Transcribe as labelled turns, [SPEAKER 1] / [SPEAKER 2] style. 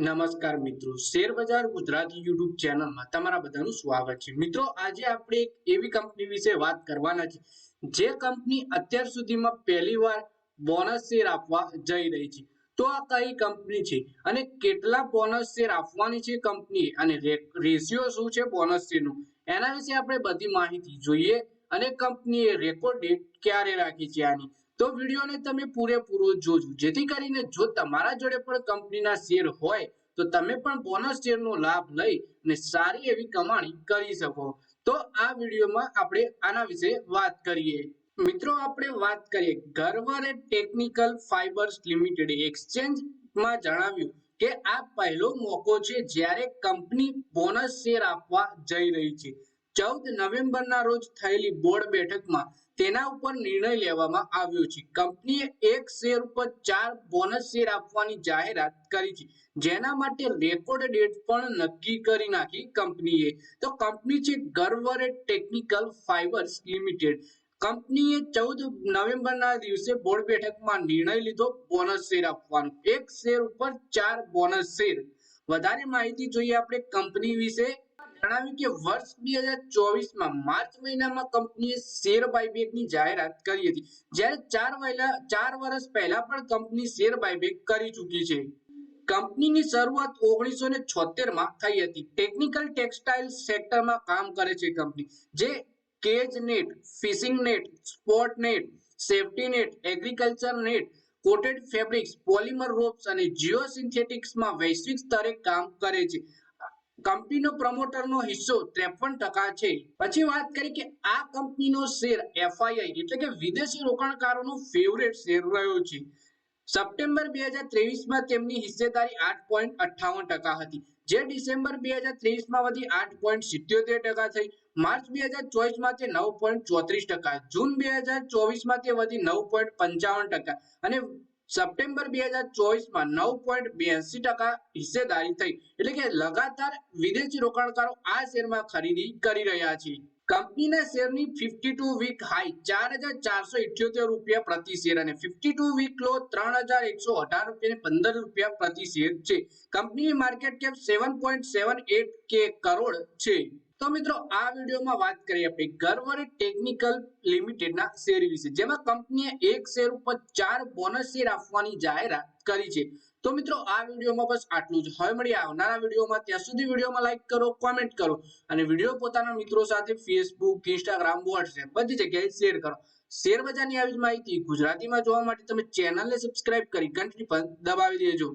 [SPEAKER 1] નમસ્કાર મિત્રો. Share Gujarati YouTube ચેનલમાં તમારા બધાનું સ્વાગત છે. મિત્રો, આજે આપણે એક એવી કંપની વિશે વાત કરવાના છે, જે કંપની અત્યાર સુધીમાં પહેલીવાર બોનસ શેર આપવા જઈ રહી છે. તો આ કઈ કંપની છે અને કેટલા બોનસ શેર આપવાની છે કંપની અને રેશિયો શું છે બોનસ શેરનું એના વિશે આપણે બધી માહિતી જોઈએ અને કંપનીએ રેકોર્ડ ડેટ ક્યારે રાખી છે આની? તો વિડીયોને તમે પૂરેપૂરો જોજો. જેથી કરીને જો તમારા જોડે પણ કંપનીના શેર હોય, તો તમે પણ બોનસ શેરનો લાભ લઈ અને સારી એવી કમાણી કરી શકો. તો આ વિડીયોમાં આપણે આના વિશે વાત કરીએ. મિત્રો, આપણે વાત કરીએ ગર્વરે ટેકનિકલ ફાઇબર્સ લિમિટેડ એક્સચેન્જમાં જણાવ્યું કે આ પહેલો મોકો છે જ્યારે કંપની બોનસ શેર આપવા જઈ રહી છે. ચૌદ નવેમ્બરના રોજ થયેલી બોર્ડ બેઠકમાં તેના ઉપર નિર્ણય લેવામાં આવ્યો છે. કંપનીએ એક શેર ઉપર ચાર બોનસ શેર આપવાની જાહેરાત કરી છે. જેના માટે રેકોર્ડ ડેટ પણ નક્કી કરી નાખી કંપનીએ. તો કંપની છે ગર્વરે ટેકનિકલ ફાઇબર્સ લિમિટેડ. કંપનીએ ચૌદ નવેમ્બરના દિવસે બોર્ડ બેઠકમાં નિર્ણય લીધો બોનસ શેર આપવાનો. એક શેર ઉપર ચાર બોનસ શેર. વધારે માહિતી જોઈએ આપણે કંપની વિશે. જણાવ્યું કે વર્ષ બે હજાર ચોવીસમાં માર્ચ મહિનામાં કંપનીએ શેર બાયબેકની જાહેરાત કરી હતી. જ્યારે ચાર વહેલા, ચાર વર્ષ પહેલા પણ કંપની શેર બાયબેક કરી ચૂકી છે. કંપનીની શરૂઆત ઓગણીસો ને છોતેરમાં થઈ હતી. ટેકનિકલ ટેક્સટાઇલ સેક્ટરમાં કામ કરે છે કંપની. જે cage net, fishing net sport net, safety net, agriculture net, coated fabrics, polymer ropes અને જીઓ સિન્થેટિક્સમાં વૈશ્વિક સ્તરે કામ કરે છે. કંપનીનો પ્રમોટરનો હિસ્સો ત્રેપન ટકા છે. પછી વાત કરી કે આ કંપનીનો શેર એફઆઈઆઈ એટલે કે વિદેશી રોકાણકારોનો ફેવરેટ શેર રહ્યો છે. સપ્ટેમ્બર બે હજાર ત્રેવીસમાં તેમની હિસ્સેદારી આઠ પોઈન્ટ અઠ્ઠાવન ટકા હતી. જે ડિસેમ્બર બે હજાર ત્રેવીસમાં વધી આઠ પોઈન્ટ સિત્યોતેર ટકા થઈ. માર્ચ બે હજાર ચોવીસમાં તે નવ પોઈન્ટ ચોત્રીસ ટકા. જૂન બે હજાર ચોવીસમાં તે વધી નવ પોઈન્ટ પંચાવન ટકા. અને સપ્ટેમ્બર બે હજાર ચોવીસમાં નવ પોઈન્ટ બ્યાસી ટકા હિસ્સેદારી થઈ. એટલે કે લગાતાર વિદેશી રોકાણકારો આ શેરમાં ખરીદી કરી રહ્યા છે. કંપનીના શેરની ફિફ્ટી ટુ વીક હાઈ ચાર હજાર ચારસો ઇઠ્યોતેર રૂપિયા પ્રતિ શેર અને ફિફ્ટી ટુ વીક લો ત્રણ હજાર એકસો અઢાર રૂપિયા પંદર રૂપિયા પ્રતિ શેર છે. કંપનીની market cap seven point seven eight K crore છે. તો મિત્રો, આ વિડીયોમાં વાત કરીએ આપણે ગર્વરે ટેકનિકલ લિમિટેડના શેર વિશે. જેમાં કંપનીએ એક શેર ઉપર ચાર બોનસ શેર આપવાની જાહેરાત કરી છે. તો મિત્રો, આ વિડીયોમાં બસ આટલું જ. હવે મળી આવનારા વિડીયોમાં. ત્યાં સુધી વિડીયોમાં લાઈક કરો કોમેન્ટ કરો અને વીડિયો પોતાના મિત્રો સાથે ફેસબુક ઇન્સ્ટાગ્રામ વોટ્સએપ બધી જગ્યાએ શેર કરો. શેર બજારની આવી જ માહિતી ગુજરાતીમાં જોવા માટે તમે ચેનલને સબસ્ક્રાઇબ કરી ઘંટડી પર દબાવી દેજો.